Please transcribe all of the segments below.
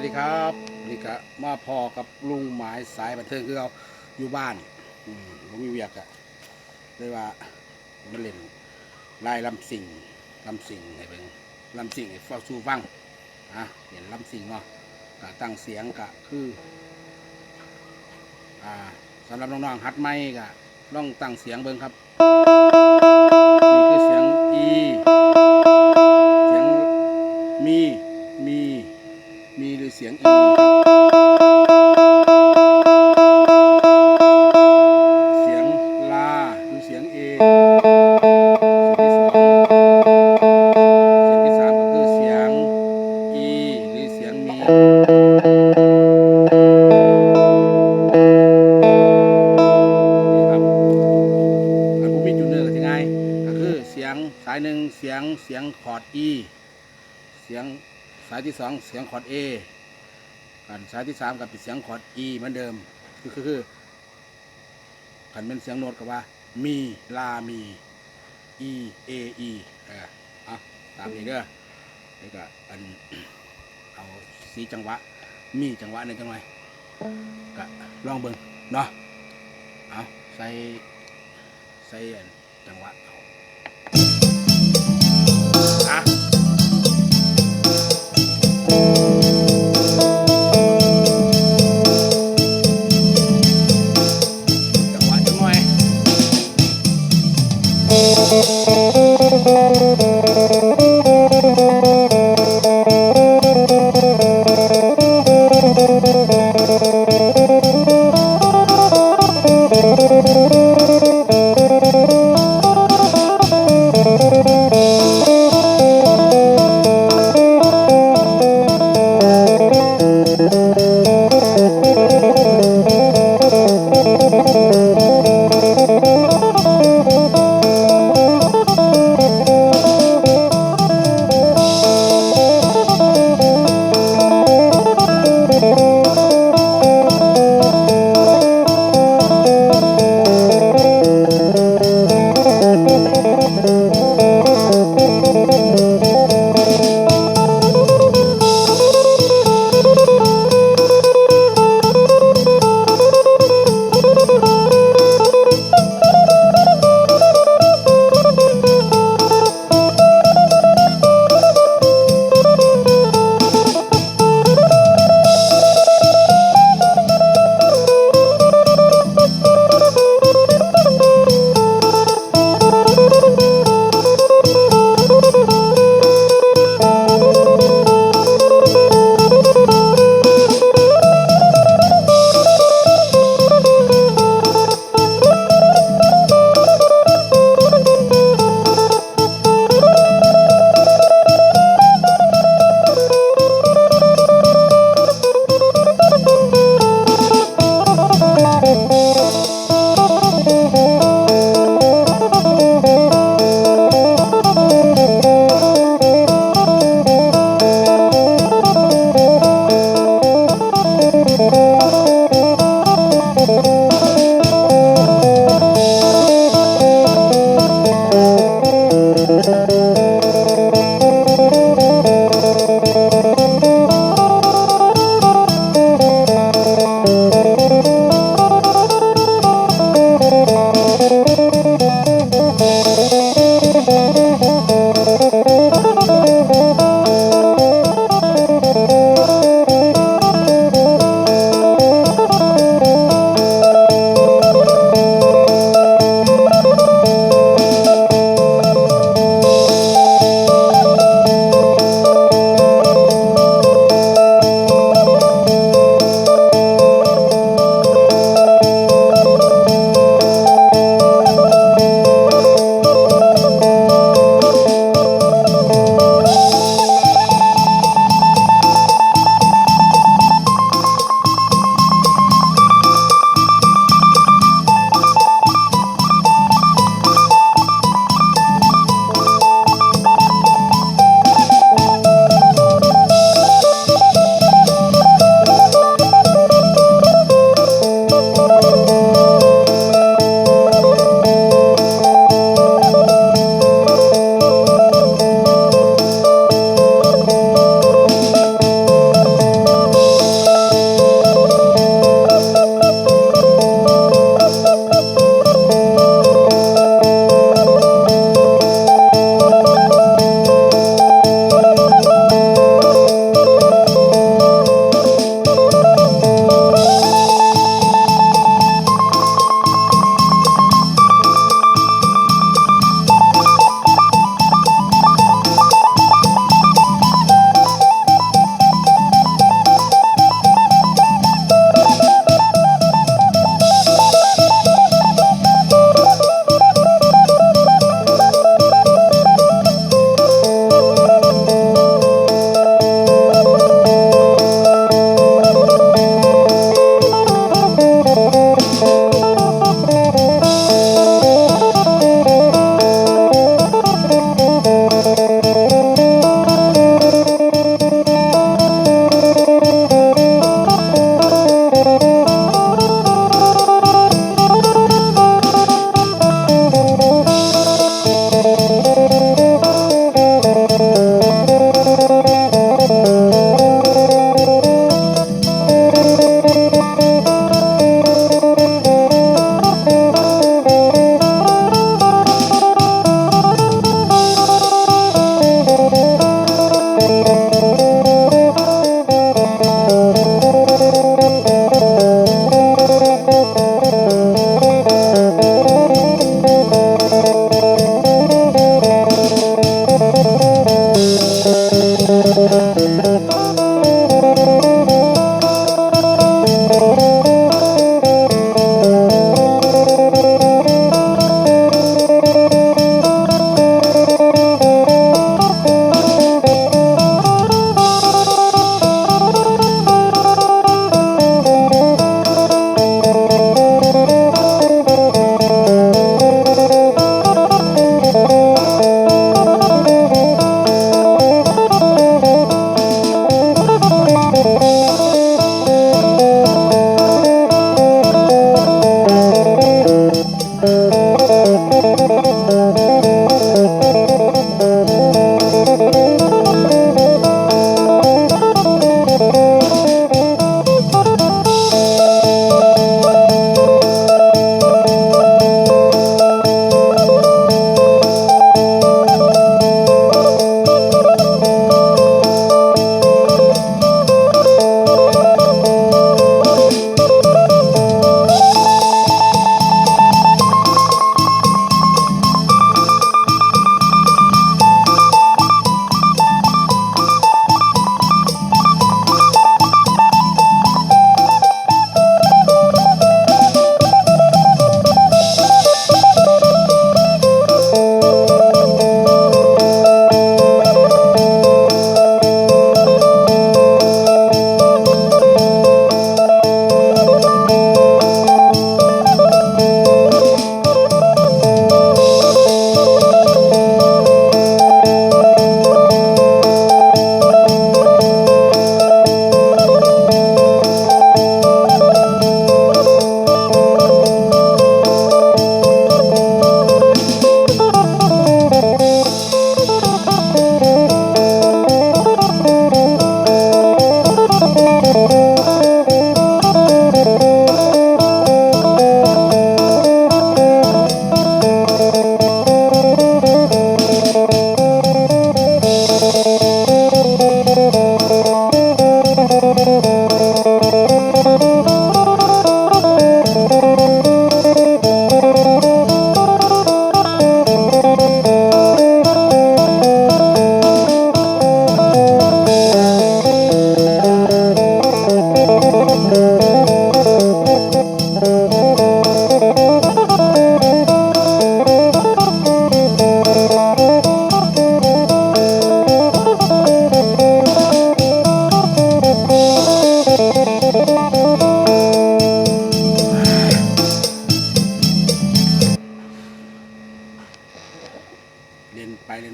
วัสดีครับนี่ก็มาพอกับลุงหมายสายบันเทิงคือเราอยู่บ้านมผมมีเวียกอะเลยว่ามาเล่นลายลำสิงลำสิงให้เป็นลำสิงให้ฟอสูฟังอะเห็นลำสิงเนาะกะตั้งเสียงกะคืออ่าสำหรับน้องๆฮัดไม่กะต้องตั้งเสียงเบิ่งครับ หนึ่งเสียงเสียงคอร์ดอีเสียงสายที่สองเสียงคอร์ด A กันสายที่สามกับเป็นเสียงคอร์ด E เหมือนเดิมคือคือคือขันเป็นเสียงโน้ตกับว่า มีลามี E A E เออเอาตามนี้เด้อนี่ก็อันเอาสีจังหวะ มีจังหวะหนึ่งจังหน่อยก็ลองเบิ่งเนาะเอาใส่ใส่จังหวะ เ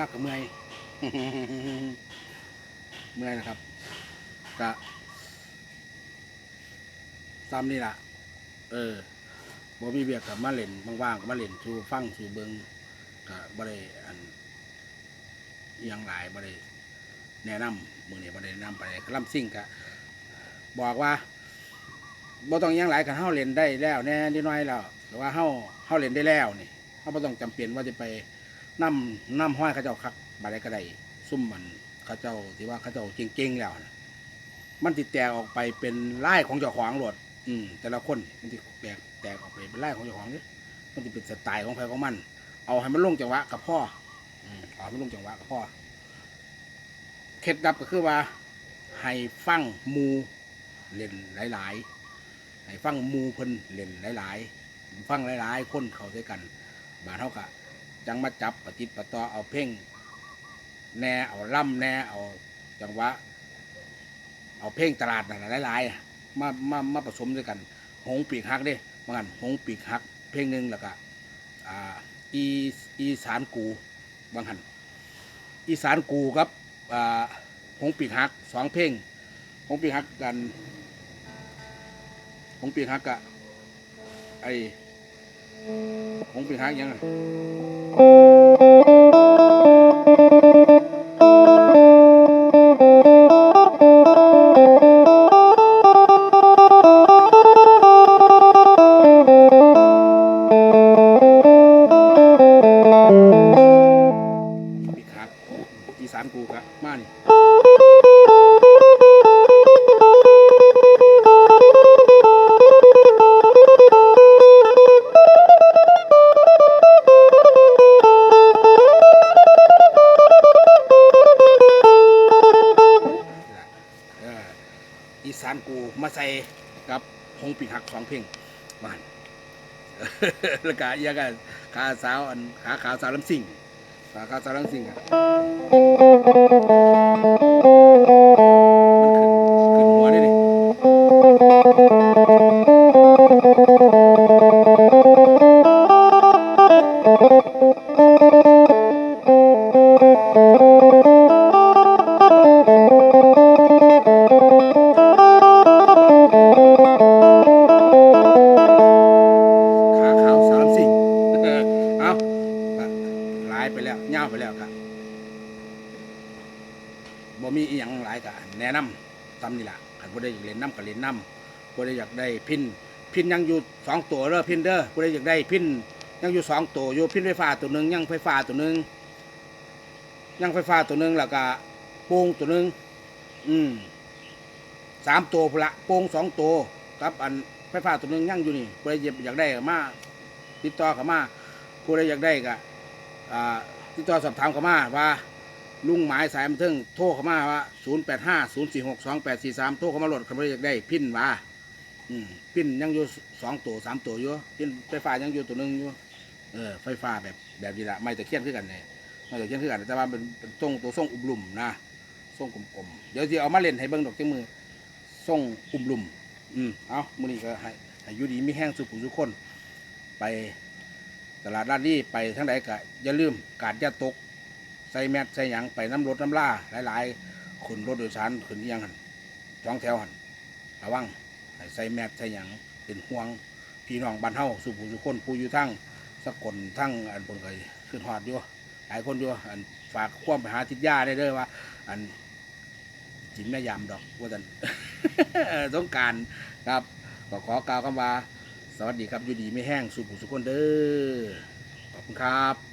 มากก็เมื่อย เมื่อยนะครับกะซ้ำนี่ล่ะ เออบ่มีเบียกกับมาเล่นว่างๆก็มาเล่นสู่ฟังสู่เบิงก็บ่ได้อันยังหลายบ่ได้แนะนำมื้อนี้บ่ได้แนะนำไปล่ำซิ่งกะบอกว่าบ่ต้องยังหลายกันเฮาเล่นได้แล้วแน่นิดหน่อยแล้วแต่ว่าเฮาเฮาเล่นได้แล้วนี่เฮาบ่ต้องจำเป็นว่าจะไป น้ำน้ำห้อยเขาเจ้าคักบาดใดก็ได้ซุ่มมันเขาเจ้าที่ว่าเขาเจ้าเก่งๆแล้วนะมันติดแตกออกไปเป็นไล่ของเจ้าของโหลดอืมแต่ละคนมันติแตกแตกออกไปเป็นไล่ของเจ้าของเนี่ยมันจะเป็นสไตล์ของใครของมัน เอาให้มันลงจังหวะกับพ่ออืมเอาให้มันลงจังหวะกับพ่อเคล็ดลับก็คือว่าให้ฟังมูเล่นหลายๆให้ฟังมูเพิ่นเล่นหลายๆฟังหลายๆ คนเข้าด้วยกันบาดเท่ากับ จังมาจับปฏิดปะตอเอาเพ่งแหน่เอาล่ำแหน่เอาจังหวะเอาเพ่งตลาดนั่นหลายๆมามามาผสมด้วยกัน หงปีกฮักเด้เมือนกันหงปีกฮัก เพลงหนึ่งแล้วก็อ่าอีอีสานกูบางหันอีสานกูครับหงปีกฮักสองเพลงหงปีกฮักกันหงปีกฮักกะไอ หงปีก อีสานกูมาใส่กับหงปีหักสองเพลงบ้านแล้วก็ยังกันขาสาวอันขาขาวสาวลำซิ่งขาขาวสาวลำซิ่งอะ ยังอยู่สองตัวเด้อพินเด้อบ่ได้อยากได้พินยังอยู่สองตัวอยู่พินไฟฟ้าตัวหนึ่งยังไฟฟ้าตัวหนึ่งยังไฟฟ้าตัวหนึ่งแล้วก็โป่งตัวหนึ่งอืมสามตัวพุ่นละโป่งสองตัวกับอันไฟฟ้าตัวหนึ่งยังอยู่นี่บ่ได้อยากได้ก็มาติดต่อเขามาผู้ใดอยากได้ก็อ่าติดต่อสอบถามเขามาว่าลุงหมายสายบันเทิงโทรเข้ามาว่า 0 8 5 0 4 6 2 8 4 3 โทรเขามาโหลดคันบ่ได้อยากได้พินว่า อืมพินยังอยู่สองตัวสามตัวอยู่พินไฟฟ้ายังอยู่ตัวหนึ่งอยู่เออไฟฟ้าแบบแบบนี้ละไม่ตะเคียนคือกันเลยไม่ตะเคียนคือกันแต่ว่าเป็นเป็นทรงตัวทรงอุบลุ่มนะทรงกลมๆเดี๋ยวจะเอามาเล่นให้เบิ่งดอกจังมือทรงอุบลุ่มอืมเอามือนี้ก็ให้ให้อยู่ดีมีแห้งสุขุทุกคน ไปตลาดร้านนี้ไปทั้งใดก็อย่าลืมกาดอย่าตก ใส่แมสใส่หยังไปน้ำรถน้ำล่าหลายๆขนรถโดยสารขนยังหันสองแถวหันระวัง ให้ใส่แมสใส่หยังเป็นห่วงพี่น้องบ้านเฮาสุผู้สุคนผู้อยู่ทั้งสกลทั้งอันบนไกขึ้นหอดอยู่หลายคนอยู่อันฝากความไปหาทิศยาได้เด้อว่า อันจินแม่ยามดอกว่าจันสงการครับก็ขอกล่าวคำว่า สวัสดีครับอยู่ดีไม่แห้งสุขุสุคนเด้อขอบคุณครับ